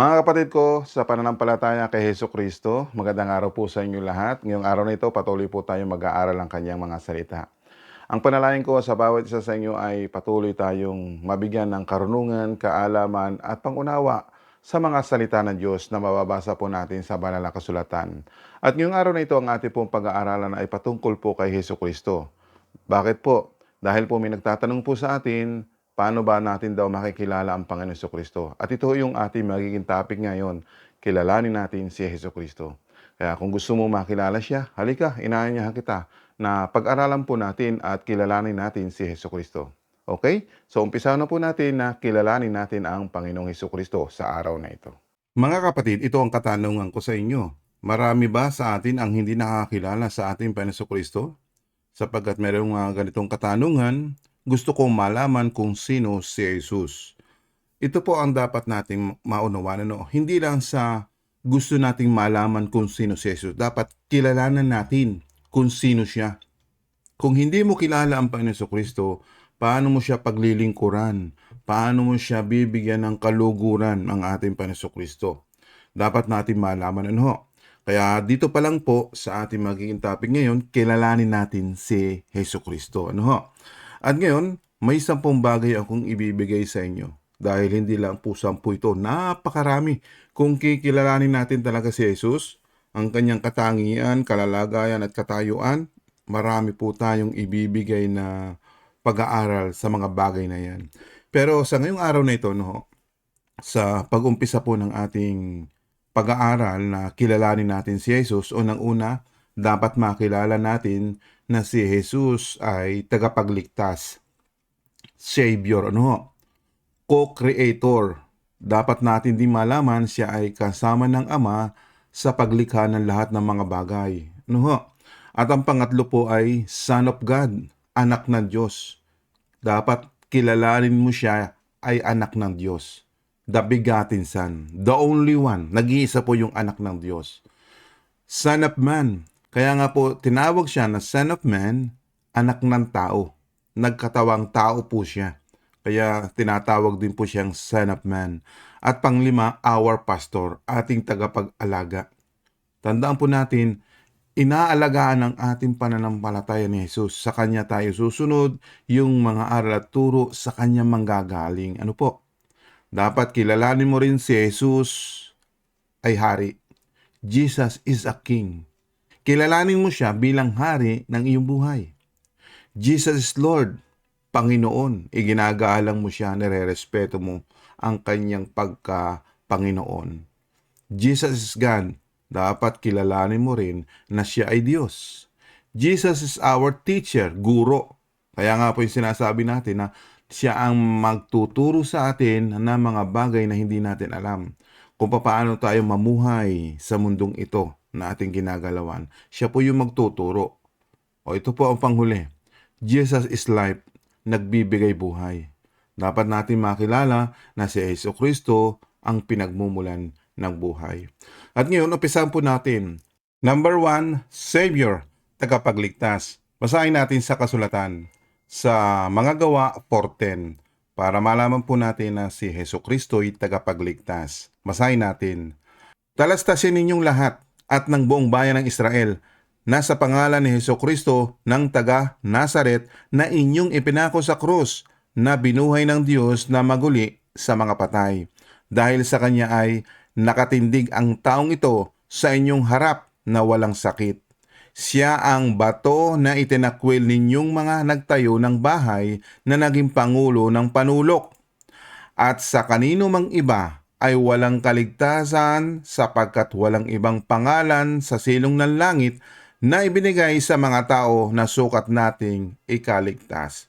Mga kapatid ko, sa pananampalataya kay Heso Kristo, magandang araw po sa inyo lahat. Ngayong araw na ito, patuloy po tayong mag-aaral ng kanyang mga salita. Ang panalangin ko sa bawat isa sa inyo ay patuloy tayong mabigyan ng karunungan, kaalaman at pangunawa sa mga salita ng Diyos na mababasa po natin sa banal na kasulatan. At ngayong araw na ito, ang ating pong pag-aaralan ay patungkol po kay Heso Kristo. Bakit po? Dahil po may nagtatanong po sa atin, paano ba natin daw makikilala ang Panginoon Heso Kristo? At ito yung ating magiging topic ngayon, kilalanin natin si Heso Kristo. Kaya kung gusto mo makilala siya, halika, inaanyahan kita na pag-aralan po natin at kilalanin natin si Heso Kristo. Okay? So umpisa na po natin na kilalanin natin ang Panginoong Heso Kristo sa araw na ito. Mga kapatid, ito ang katanungan ko sa inyo. Marami ba sa atin ang hindi nakakilala sa ating Panginoon Kristo? Sapagkat mayroong mga ganitong katanungan, gusto kong malaman kung sino si Jesus. Ito po ang dapat nating maunawanan. No? Hindi lang sa gusto nating malaman kung sino si Jesus. Dapat kilalanan natin kung sino siya. Kung hindi mo kilala ang Panginoon Kristo, paano mo siya paglilingkuran? Paano mo siya bibigyan ng kaluguran ang ating Panginoon Kristo? Dapat natin malaman ano. Kaya dito pa lang po sa ating magiging topic ngayon, kilalanin natin si Heso Kristo. Ano ho? At ngayon, may sampung bagay akong ibibigay sa inyo. Dahil hindi lang po sampu ito, napakarami. Kung kikilalanin natin talaga si Jesus, ang kanyang katangian, kalalagayan at katayuan, marami po tayong ibibigay na pag-aaral sa mga bagay na yan. Pero sa ngayong araw na ito, no, sa pag-umpisa po ng ating pag-aaral na kilalanin natin si Jesus, unang-una, dapat makilala natin na si Jesus ay tagapagligtas, Savior, ano ho? Co-creator. Dapat natin din malaman siya ay kasama ng Ama sa paglikha ng lahat ng mga bagay. Ano ho? At ang pangatlo po ay Son of God, anak ng Diyos. Dapat kilalanin mo siya ay anak ng Diyos. The begotten Son, the only one. Nag-iisa po yung anak ng Diyos. Son of Man. Kaya nga po, tinawag siya na Son of Man, anak ng tao. Nagkatawang tao po siya. Kaya tinatawag din po siyang Son of Man. At panglima, our pastor, ating tagapag-alaga. Tandaan po natin, inaalagaan ng ating pananampalataya ni Jesus. Sa Kanya tayo susunod, yung mga aral at turo sa Kanya manggagaling. Ano po? Dapat kilalanin mo rin si Jesus ay hari. Jesus is a king. Kilalanin mo siya bilang hari ng iyong buhay. Jesus is Lord, Panginoon. Iginagalang mo siya, nire-respeto mo ang kanyang pagka-Panginoon. Jesus is God. Dapat kilalanin mo rin na siya ay Diyos. Jesus is our teacher, guro. Kaya nga po yung sinasabi natin na siya ang magtuturo sa atin ng mga bagay na hindi natin alam. Kung paano tayo mamuhay sa mundong ito na ating ginagalawan. Siya po yung magtuturo. O ito po ang panghuli. Jesus is life, nagbibigay buhay. Dapat natin makilala na si Yesu Kristo ang pinagmumulan ng buhay. At ngayon, umpisahan po natin. Number one, Savior, tagapagligtas. Basahin natin sa kasulatan sa mga gawa 4.10 para malaman po natin na si Heso Kristo ay tagapagligtas. Basahin natin. Talastasin ninyong lahat at ng buong bayan ng Israel na sa pangalan ni Heso Kristo ng taga Nazaret na inyong ipinako sa krus na binuhay ng Diyos na maguli sa mga patay. Dahil sa kanya ay nakatindig ang taong ito sa inyong harap na walang sakit. Siya ang bato na itinakwil ninyong mga nagtayo ng bahay na naging pangulo ng panulok. At sa kanino mang iba ay walang kaligtasan sapagkat walang ibang pangalan sa silong ng langit na ibinigay sa mga tao na sukat nating ikaligtas.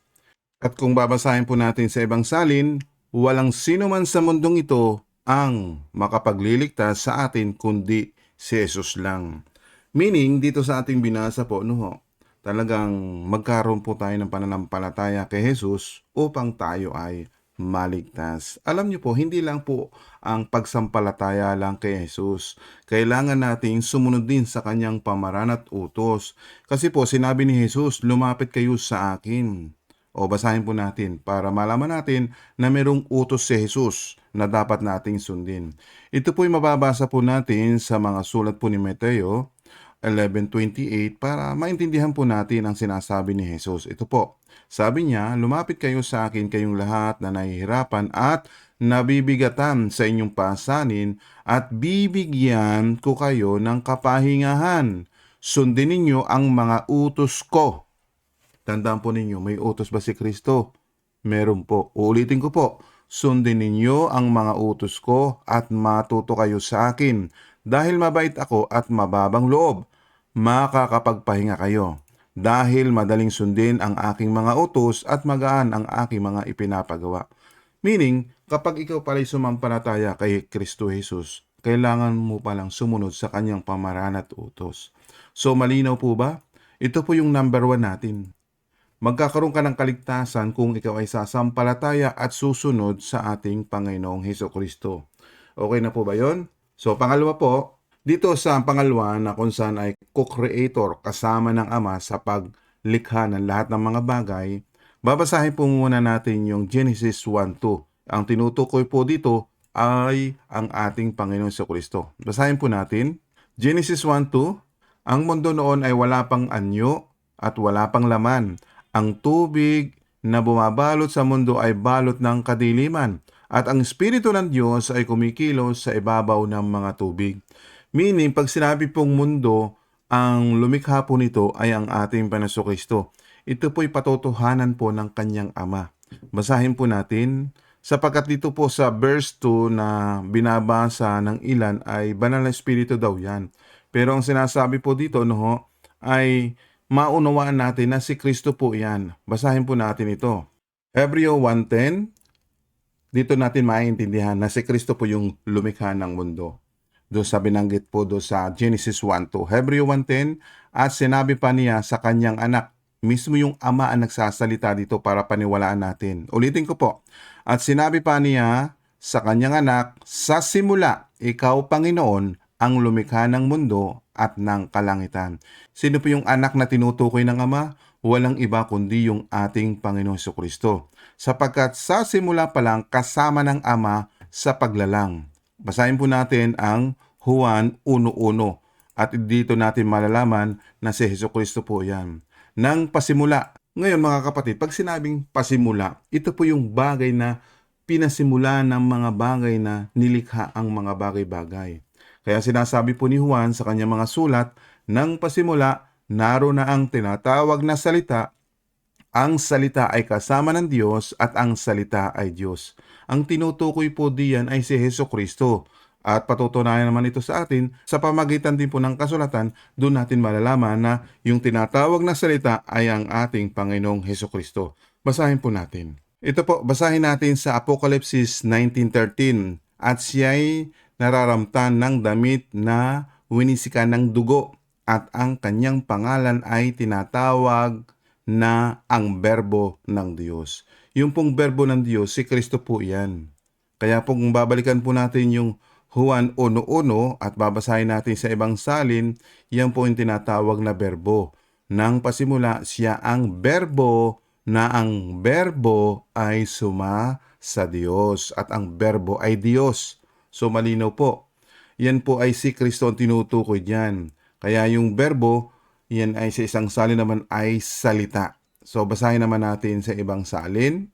At kung babasahin po natin sa ibang salin, walang sino man sa mundong ito ang makapagliligtas sa atin kundi si Jesus lang. Meaning, dito sa ating binasa po, no talagang magkaroon po tayo ng pananampalataya kay Jesus upang tayo ay maligtas. Alam niyo po, hindi lang po ang pagsampalataya lang kay Jesus. Kailangan nating sumunod din sa kanyang pamaran at utos. Kasi po, sinabi ni Jesus, lumapit kayo sa akin O basahin po natin para malaman natin na merong utos si Jesus na dapat nating sundin. Ito po'y mababasa po natin sa mga sulat po ni Mateo 11.28 para maintindihan po natin ang sinasabi ni Jesus. Ito po, sabi niya, lumapit kayo sa akin kayong lahat na nahihirapan at nabibigatan sa inyong pasanin at bibigyan ko kayo ng kapahingahan. Sundin ninyo ang mga utos ko. Tandaan po ninyo, may utos ba si Kristo? Meron po. Uulitin ko po, sundin ninyo ang mga utos ko at matuto kayo sa akin. Dahil mabait ako at mababang loob, makakapagpahinga kayo. Dahil madaling sundin ang aking mga utos at magaan ang aking mga ipinapagawa. Meaning, kapag ikaw pala'y sumampalataya kay Kristo Jesus, kailangan mo palang sumunod sa kanyang pamaraan at utos. So malinaw po ba? Ito po yung number one natin. Magkakaroon ka ng kaligtasan kung ikaw ay sasampalataya at susunod sa ating Panginoong Heso Kristo. Okay na po ba yon? So pangalawa po, dito sa pangalawa na kung saan ay co-creator kasama ng Ama sa paglikha ng lahat ng mga bagay, babasahin po muna natin yung Genesis 1.2. Ang tinutukoy po dito ay ang ating Panginoong Heso Kristo. Basahin po natin. Genesis 1.2 Ang mundo noon ay wala pang anyo at wala pang laman. Ang tubig na bumabalot sa mundo ay balot ng kadiliman at ang Espiritu ng Diyos ay kumikilos sa ibabaw ng mga tubig. Meaning, pag sinabi pong mundo, ang lumikha po nito ay ang ating Panaso Kristo. Ito po'y patotohanan po ng kanyang Ama. Basahin po natin, sapagkat dito po sa verse 2 na binabasa ng ilan ay banal na Espiritu daw yan. Pero ang sinasabi po dito, no, ay maunawaan natin na si Kristo po yan. Basahin po natin ito. Hebreo 1.10, dito natin maintindihan na si Kristo po yung lumikha ng mundo. Doon sa binanggit po doon sa Genesis 1.2. Hebreo 1.10, at sinabi pa niya sa kanyang anak, mismo yung ama ang nagsasalita dito para paniwalaan natin. Ulitin ko po. At sinabi pa niya sa kanyang anak, sa simula, ikaw Panginoon, ang lumikha ng mundo at ng kalangitan. Sino po yung anak na tinutukoy ng Ama? Walang iba kundi yung ating Panginoon Kristo. Sapagkat sa simula pa lang kasama ng Ama sa paglalang. Basahin po natin ang Juan 1.1 at dito natin malalaman na si Heso Kristo po yan. Nang pasimula. Ngayon mga kapatid, pag sinabing pasimula, ito po yung bagay na pinasimula ng mga bagay na nilikha ang mga bagay-bagay. Kaya sinasabi po ni Juan sa kanyang mga sulat, nang pasimula, naro na ang tinatawag na salita, ang salita ay kasama ng Diyos at ang salita ay Diyos. Ang tinutukoy po diyan ay si Heso Kristo. At patutunayan naman ito sa atin sa pamagitan din po ng kasulatan, doon natin malalaman na yung tinatawag na salita ay ang ating Panginoong Heso Kristo. Basahin po natin. Ito po, basahin natin sa Apocalypse 19.13. At siya'y nararamtan ng damit na winisikan ng dugo at ang kanyang pangalan ay tinatawag na ang berbo ng Diyos. Yung pong berbo ng Diyos, si Kristo po yan. Kaya pong babalikan po natin yung Juan 1.1 at babasahin natin sa ibang salin, yan po yung tinatawag na berbo. Nang pasimula, siya ang berbo na ang berbo ay suma sa Diyos at ang berbo ay Diyos. So malinaw po. Yan po ay si Kristo ang tinutukoy diyan. Kaya yung verbo, yan ay sa isang salin naman ay salita. So basahin naman natin sa ibang salin.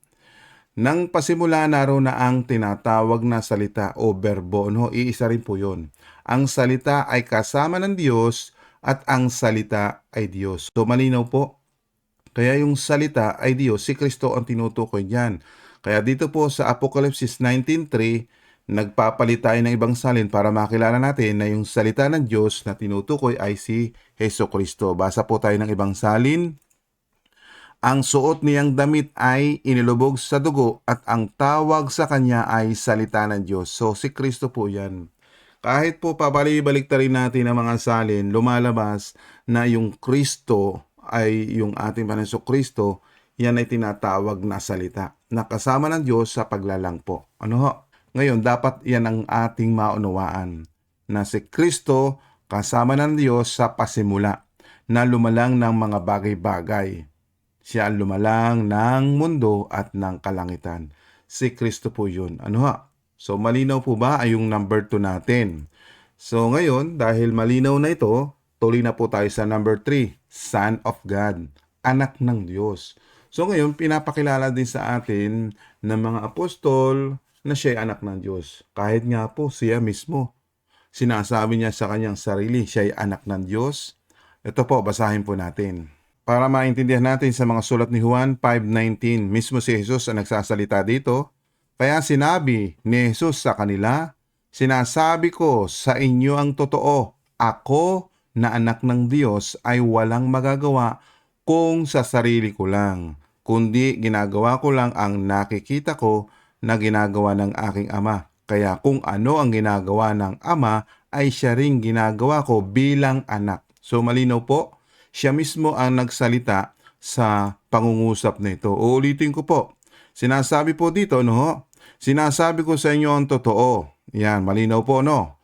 Nang pasimula naroon na ang tinatawag na salita o verbo, no? iisa rin po yon. Ang salita ay kasama ng Diyos at ang salita ay Diyos. So malinaw po. Kaya yung salita ay Diyos, si Kristo ang tinutukoy diyan. Kaya dito po sa Apocalypse 19.3, nagpapalit tayo ng ibang salin para makilala natin na yung salita ng Diyos na tinutukoy ay si Heso Kristo. Basa po tayo ng ibang salin. Ang suot niyang damit ay inilubog sa dugo at ang tawag sa kanya ay salita ng Diyos. So si Kristo po yan. Kahit po pabalik-balik rin natin ang mga salin, lumalabas na yung Kristo ay yung ating Panginoon Kristo, yan ay tinatawag na salita na kasama ng Diyos sa paglalang po. Ano ho? Ngayon, dapat yan ang ating maunawaan na si Kristo kasama ng Diyos sa pasimula na lumalang ng mga bagay-bagay. Siya ang lumalang ng mundo at ng kalangitan. Si Kristo po yun. Ano ha? So malinaw po ba ay yung number 2 natin? So ngayon, dahil malinaw na ito, tuloy na po tayo sa number 3, Son of God, anak ng Diyos. So ngayon, pinapakilala din sa atin ng mga apostol na siya ay anak ng Diyos. Kahit nga po siya mismo. Sinasabi niya sa kanyang sarili, siya ay anak ng Diyos. Ito po, basahin po natin. Para maintindihan natin sa mga sulat ni Juan 5.19, mismo si Jesus ang nagsasalita dito. Kaya sinabi ni Jesus sa kanila, Sinasabi ko sa inyo ang totoo, ako na anak ng Diyos ay walang magagawa kung sa sarili ko lang, kundi ginagawa ko lang ang nakikita ko na ginagawa ng aking ama. Kaya kung ano ang ginagawa ng ama ay siya ring ginagawa ko bilang anak. So malinaw po, siya mismo ang nagsalita sa pangungusap na ito. Uulitin ko po. Sinasabi po dito, no? Sinasabi ko sa inyo ang totoo. Yan, malinaw po, no?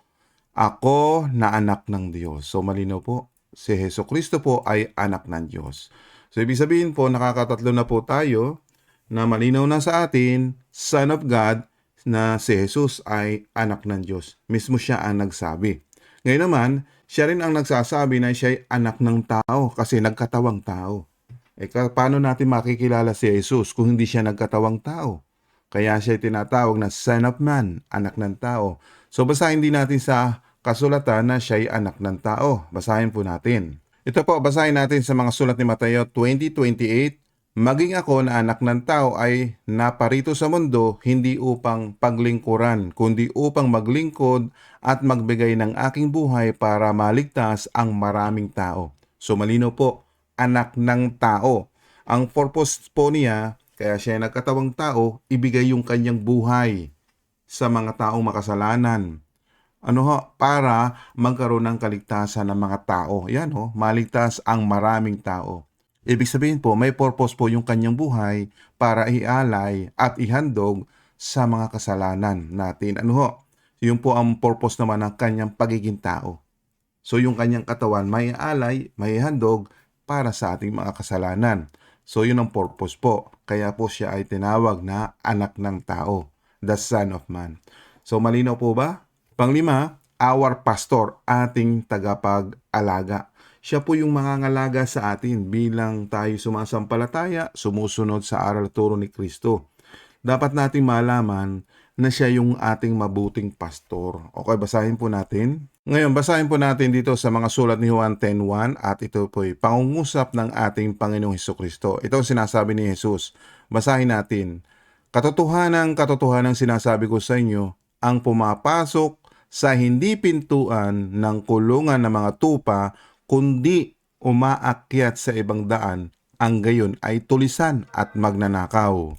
Ako na anak ng Diyos. So malinaw po, si Heso Kristo po ay anak ng Diyos. So ibig sabihin po, nakakatatlo na po tayo na malinaw na sa atin, Son of God, na si Jesus ay anak ng Diyos. Mismo siya ang nagsabi. Ngayon naman, siya rin ang nagsasabi na siya ay anak ng tao kasi nagkatawang tao. E paano natin makikilala si Jesus kung hindi siya nagkatawang tao? Kaya siya tinatawag na Son of Man, anak ng tao. So basahin din natin sa kasulatan na siya ay anak ng tao. Basahin po natin. Ito po, basahin natin sa mga sulat ni Mateo 20.28. Maging ako na anak ng tao ay naparito sa mundo hindi upang paglingkuran, kundi upang maglingkod at magbigay ng aking buhay para maligtas ang maraming tao. So malino po, anak ng tao. Ang purpose po niya, kaya siya nagkatawang tao, ibigay yung kanyang buhay sa mga taong makasalanan. Ano ho, para magkaroon ng kaligtasan ng mga tao. Yan ho, maligtas ang maraming tao. Ibig sabihin po, may purpose po yung kanyang buhay para ialay at ihandog sa mga kasalanan natin. Ano ho? Yun po ang purpose naman ng kanyang pagiging tao. So yung kanyang katawan may alay, may handog para sa ating mga kasalanan. So yun ang purpose po. Kaya po siya ay tinawag na anak ng tao, the son of man. So malinaw po ba? Panglima, our pastor, ating tagapag-alaga. Siya po yung mangangalaga sa atin bilang tayo sumasampalataya, sumusunod sa aral turo ni Kristo. Dapat nating malaman na siya yung ating mabuting pastor. Okay, basahin po natin. Ngayon, basahin po natin dito sa mga sulat ni Juan 10.1 at ito po ay pangungusap ng ating Panginoong Heso Kristo. Ito ang sinasabi ni Jesus. Basahin natin. Katotohanan, katotohanan sinasabi ko sa inyo, ang pumapasok sa hindi pintuan ng kulungan ng mga tupa, kundi umaakyat sa ibang daan, ang gayon ay tulisan at magnanakaw.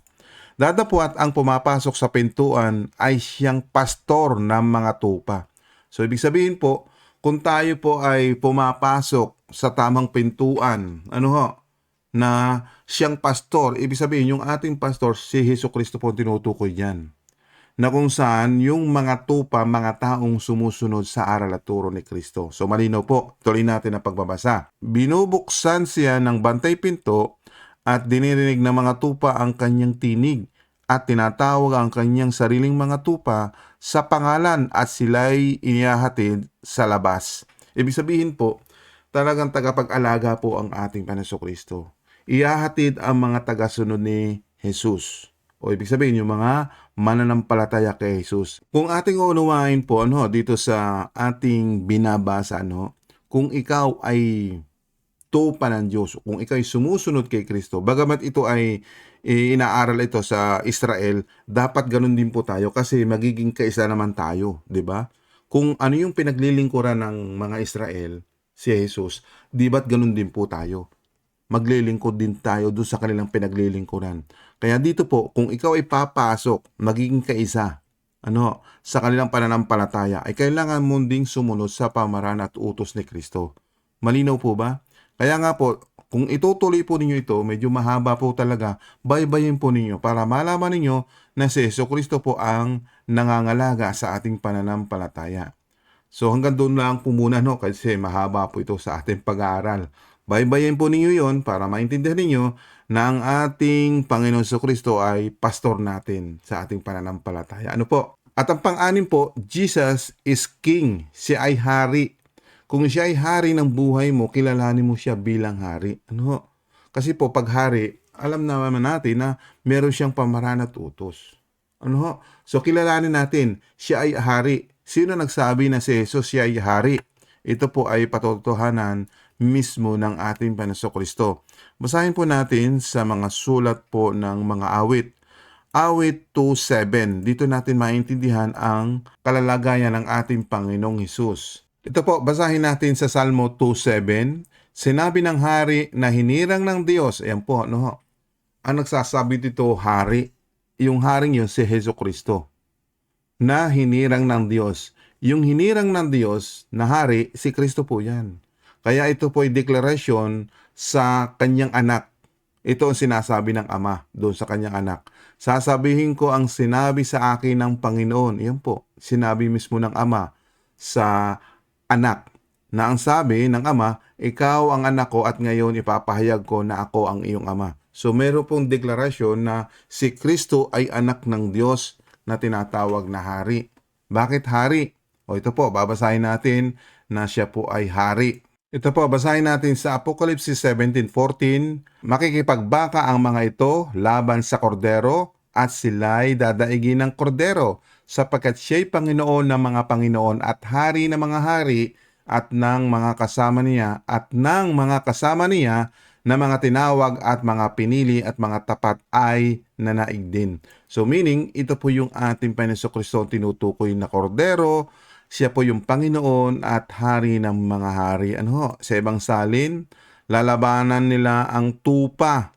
Dadapwat ang pumapasok sa pintuan ay siyang pastor ng mga tupa. So ibig sabihin po, kung tayo po ay pumapasok sa tamang pintuan, ano ho, na siyang pastor, ibig sabihin yung ating pastor, si Heso Kristo po tinutukoy diyan. Na kung saan yung mga tupa, mga taong sumusunod sa aral at turo ni Kristo. So malinaw po, tuloy natin ang pagbabasa. Binubuksan siya ng bantay pinto at dinirinig ng mga tupa ang kanyang tinig at tinatawag ang kanyang sariling mga tupa sa pangalan at sila'y inihahatid sa labas. Ibig sabihin po, talagang tagapag-alaga po ang ating Panginoon Kristo. Ihahatid ang mga tagasunod ni Jesus. O ibig sabihin, yung mga mananampalataya kay Jesus. Kung ating unawain po ano, dito sa ating binabasa, ano, kung ikaw ay tupa ng Diyos, kung ikaw ay sumusunod kay Kristo, bagamat ito ay eh, inaaral ito sa Israel, dapat ganun din po tayo kasi magiging kaisa naman tayo, 'di ba? Kung ano yung pinaglilingkuran ng mga Israel, si Jesus, di ba't ganun din po tayo? Maglilingkod din tayo doon sa kanilang pinaglilingkuran. Kaya dito po, kung ikaw ay papasok, magiging kaisa, ano, sa kanilang pananampalataya, ay kailangan mo ding sumunod sa pamaran at utos ni Kristo. Malinaw po ba? Kaya nga po, kung itutuloy po ninyo ito, medyo mahaba po talaga, baybayin po ninyo para malaman ninyo na si Yeso Kristo po ang nangangalaga sa ating pananampalataya. So hanggang doon lang po muna no kasi mahaba po ito sa ating pag-aaral. Baybayin po ninyo yon para maintindihan ninyo na ang ating Panginoon sa Kristo ay pastor natin sa ating pananampalataya. Ano po? At ang pang-anim po, Jesus is King. Siya ay hari. Kung siya ay hari ng buhay mo, kilalanin mo siya bilang hari. Ano? Kasi po pag hari, alam naman natin na meron siyang pamaraan at utos. Ano ho? So kilalanin natin, siya ay hari. Sino nagsabi na si Jesus siya ay hari? Ito po ay patotohanan mismo ng ating Panginoon Kristo. Basahin po natin sa mga sulat po ng mga awit. Awit 2.7. Dito natin maintindihan ang kalalagayan ng ating Panginoong Hesus. Ito po, basahin natin sa Salmo 2.7. Sinabi ng hari na hinirang ng Diyos. Ayan po, ho? Ang nagsasabi dito, hari. Yung haring yun si Heso Kristo. Na hinirang ng Diyos. Yung hinirang ng Diyos na hari, si Kristo po yan. Kaya ito po ay deklarasyon sa kanyang anak. Ito ang sinasabi ng ama doon sa kanyang anak. Sasabihin ko ang sinabi sa akin ng Panginoon. Yan po, sinabi mismo ng ama sa anak. Na ang sabi ng ama, ikaw ang anak ko at ngayon ipapahayag ko na ako ang iyong ama. So meron pong deklarasyon na si Kristo ay anak ng Diyos na tinatawag na hari. Bakit hari? O ito po, babasahin natin na siya po ay hari. Ito po, basahin natin sa Apocalypse 17.14, Makikipagbaka ang mga ito laban sa kordero at sila'y dadaigin ng kordero sapagkat siya'y Panginoon ng mga Panginoon at hari ng mga hari at ng mga kasama niya at ng mga kasama niya na mga tinawag at mga pinili at mga tapat ay nanaig din. So meaning, ito po yung ating Panginoon Kristo tinutukoy na kordero, siya po yung Panginoon at hari ng mga hari. Ano ho? Sa ibang salin, lalabanan nila ang tupa.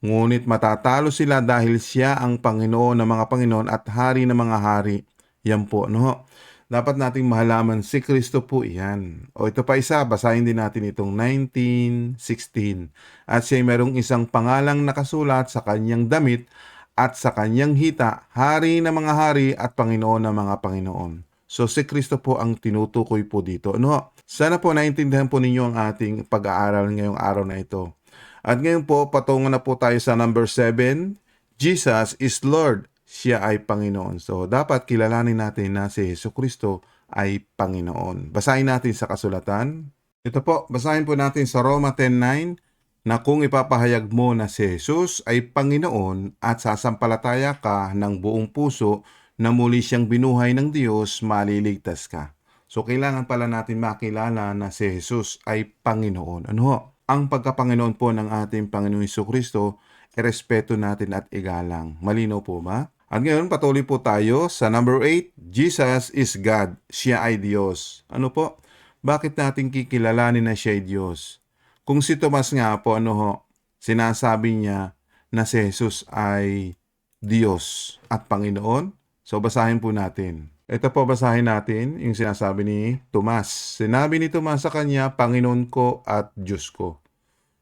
Ngunit matatalo sila dahil siya ang Panginoon ng mga Panginoon at hari ng mga hari. Yan po, ano? Dapat nating mahalaman si Kristo po iyan. O ito pa isa, basahin din natin itong 1916. At siya merong isang pangalang nakasulat sa kanyang damit at sa kanyang hita, hari ng mga hari at Panginoon ng mga Panginoon. So si Kristo po ang tinutukoy po dito. Ano? Sana po naintindihan po ninyo ang ating pag-aaral ngayong araw na ito. At ngayon po, patungo na po tayo sa number 7. Jesus is Lord. Siya ay Panginoon. So dapat kilalanin natin na si Yesu Kristo ay Panginoon. Basahin natin sa kasulatan. Ito po, basahin po natin sa Roma 10.9 na kung ipapahayag mo na si Jesus ay Panginoon at sasampalataya ka ng buong puso na muli siyang binuhay ng Diyos, maliligtas ka. So, kailangan pala natin makilala na si Jesus ay Panginoon. Ano ho? Ang pagkapanginoon po ng ating Panginoong Iso Kristo, irespeto natin at igalang. Malinaw po ba? At ngayon, patuloy po tayo sa number 8, Jesus is God. Siya ay Diyos. Ano po? Bakit natin kikilalanin na siya ay Diyos? Kung si Tomas nga po, ano ho, sinasabi niya na si Jesus ay Diyos at Panginoon, So basahin po natin. Ito po basahin natin yung sinasabi ni Tomas. Sinabi ni Tomas sa kanya, Panginoon ko at Diyos ko.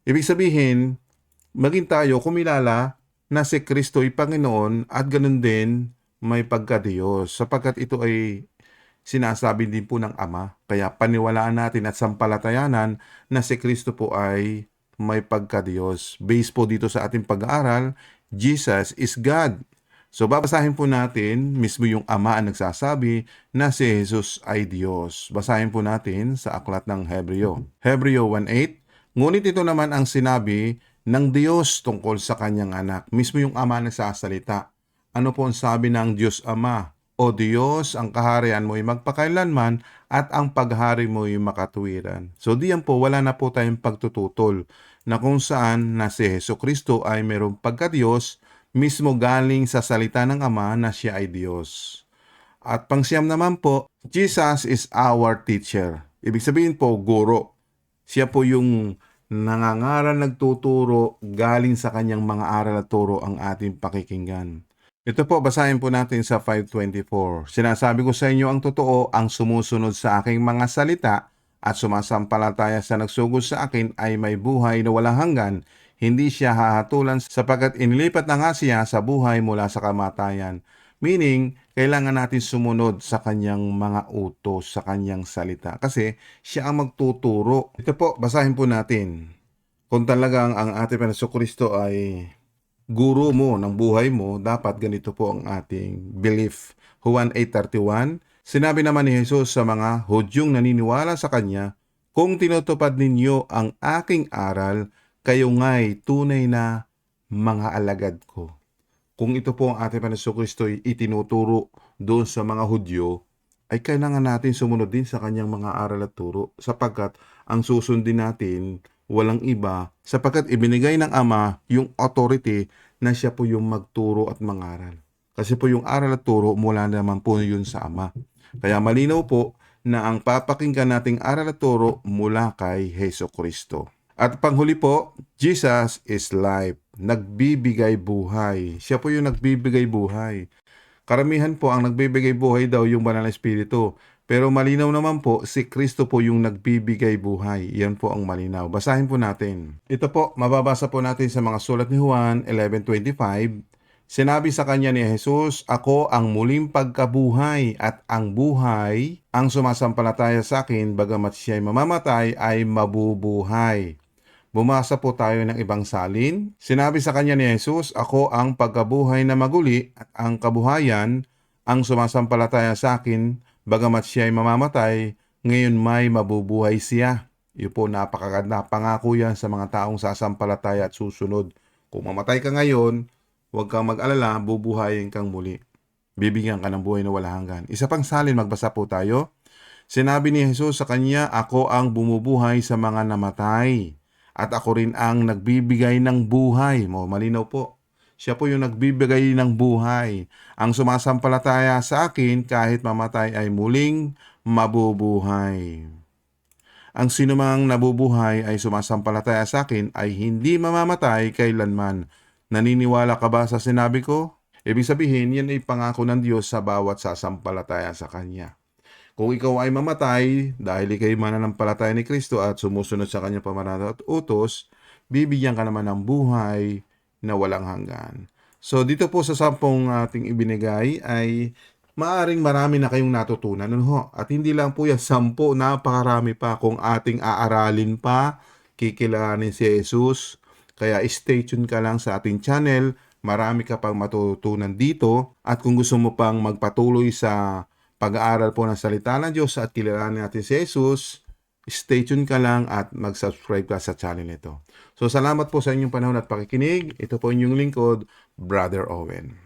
Ibig sabihin, maging tayo kumilala na si Kristo ay Panginoon at ganun din may pagka-Diyos sapagkat ito ay sinasabi din po ng Ama. Kaya paniwalaan natin at sampalatayanan na si Kristo po ay may pagka-Diyos. Based po dito sa ating pag-aaral, Jesus is God. So babasahin po natin mismo yung ama ang nagsasabi na si Jesus ay Diyos. Basahin po natin sa aklat ng Hebreo. Hebreo 1.8 Ngunit ito naman ang sinabi ng Diyos tungkol sa kanyang anak. Mismo yung ama nagsasalita. Ano po ang sabi ng Diyos Ama? O Diyos, ang kaharian mo ay magpakailanman at ang paghari mo ay makatuwiran. So diyan po wala na po tayong pagtututol na kung saan na si Heso Kristo ay mayroong pagka-Diyos mismo galing sa salita ng Ama na siya ay Diyos. At pangsiyam naman po, Jesus is our teacher. Ibig sabihin po, guro. Siya po yung nangangaral nagtuturo galing sa kanyang mga aral at turo ang ating pakikinggan. Ito po, basahin po natin sa 524. Sinasabi ko sa inyo ang totoo, ang sumusunod sa aking mga salita at sumasampalataya sa nagsugod sa akin ay may buhay na walang hanggan hindi siya hahatulan sapagkat inilipat na nga siya sa buhay mula sa kamatayan. Meaning, kailangan natin sumunod sa kanyang mga utos, sa kanyang salita. Kasi siya ang magtuturo. Ito po, basahin po natin. Kung talagang ang ating Panginoon Kristo ay guro mo ng buhay mo, dapat ganito po ang ating belief. Juan 8.31, sinabi naman ni Jesus sa mga Hudyong naniniwala sa Kanya, Kung tinutupad ninyo ang aking aral, kayo nga'y tunay na mga alagad ko. Kung ito po ang ating Panginoon Kristo itinuturo doon sa mga Hudyo, ay kailangan natin sumunod din sa kanyang mga aral at turo sapagkat ang susundin natin walang iba sapagkat ibinigay ng Ama yung authority na siya po yung magturo at mangaral. Kasi po yung aral at turo mula naman po yun sa Ama. Kaya malinaw po na ang papakinggan nating aral at turo mula kay Heso Kristo. At panghuli po, Jesus is life. Nagbibigay buhay. Siya po yung nagbibigay buhay. Karamihan po ang nagbibigay buhay daw yung banal na espiritu. Pero malinaw naman po, si Kristo po yung nagbibigay buhay. Yan po ang malinaw. Basahin po natin. Ito po, mababasa po natin sa mga sulat ni Juan 11.25. Sinabi sa kanya ni Jesus, Ako ang muling pagkabuhay at ang buhay, ang sumasampalataya sa akin, bagamat siya'y mamamatay, ay mabubuhay. Bumasa po tayo ng ibang salin. Sinabi sa kanya ni Jesus, Ako ang pagkabuhay na maguli at ang kabuhayan, ang sumasampalataya sa akin, bagamat siya ay mamamatay, ngayon may mabubuhay siya. Yun po, napakaganda. Pangako yan sa mga taong sasampalataya at susunod. Kung mamatay ka ngayon, huwag kang mag-alala, bubuhayin kang muli. Bibigyan ka ng buhay na wala hanggan. Isa pang salin, magbasa po tayo. Sinabi ni Jesus sa kanya, Ako ang bumubuhay sa mga namatay at ako rin ang nagbibigay ng buhay mo. Malinaw po. Siya po yung nagbibigay ng buhay. Ang sumasampalataya sa akin kahit mamatay ay muling mabubuhay. Ang sinumang nabubuhay ay sumasampalataya sa akin ay hindi mamamatay kailanman. Naniniwala ka ba sa sinabi ko? Ibig sabihin, yan ay pangako ng Diyos sa bawat sasampalataya sa Kanya. Kung ikaw ay mamatay dahil ikay mananampalataya ni Kristo at sumusunod sa kanyang pamarada at utos, bibigyan ka naman ng buhay na walang hanggan. So dito po sa sampung ating ibinigay ay maaring marami na kayong natutunan. Ano ho? At hindi lang po yan, sampo, napakarami pa kung ating aaralin pa, kikilanin si Jesus. Kaya stay tuned ka lang sa ating channel. Marami ka pang matutunan dito. At kung gusto mo pang magpatuloy sa pag-aaral po ng salita ng Diyos at kilalanin natin si Jesus, stay tuned ka lang at mag-subscribe ka sa channel nito. So salamat po sa inyong panahon at pakikinig. Ito po inyong lingkod, Brother Owen.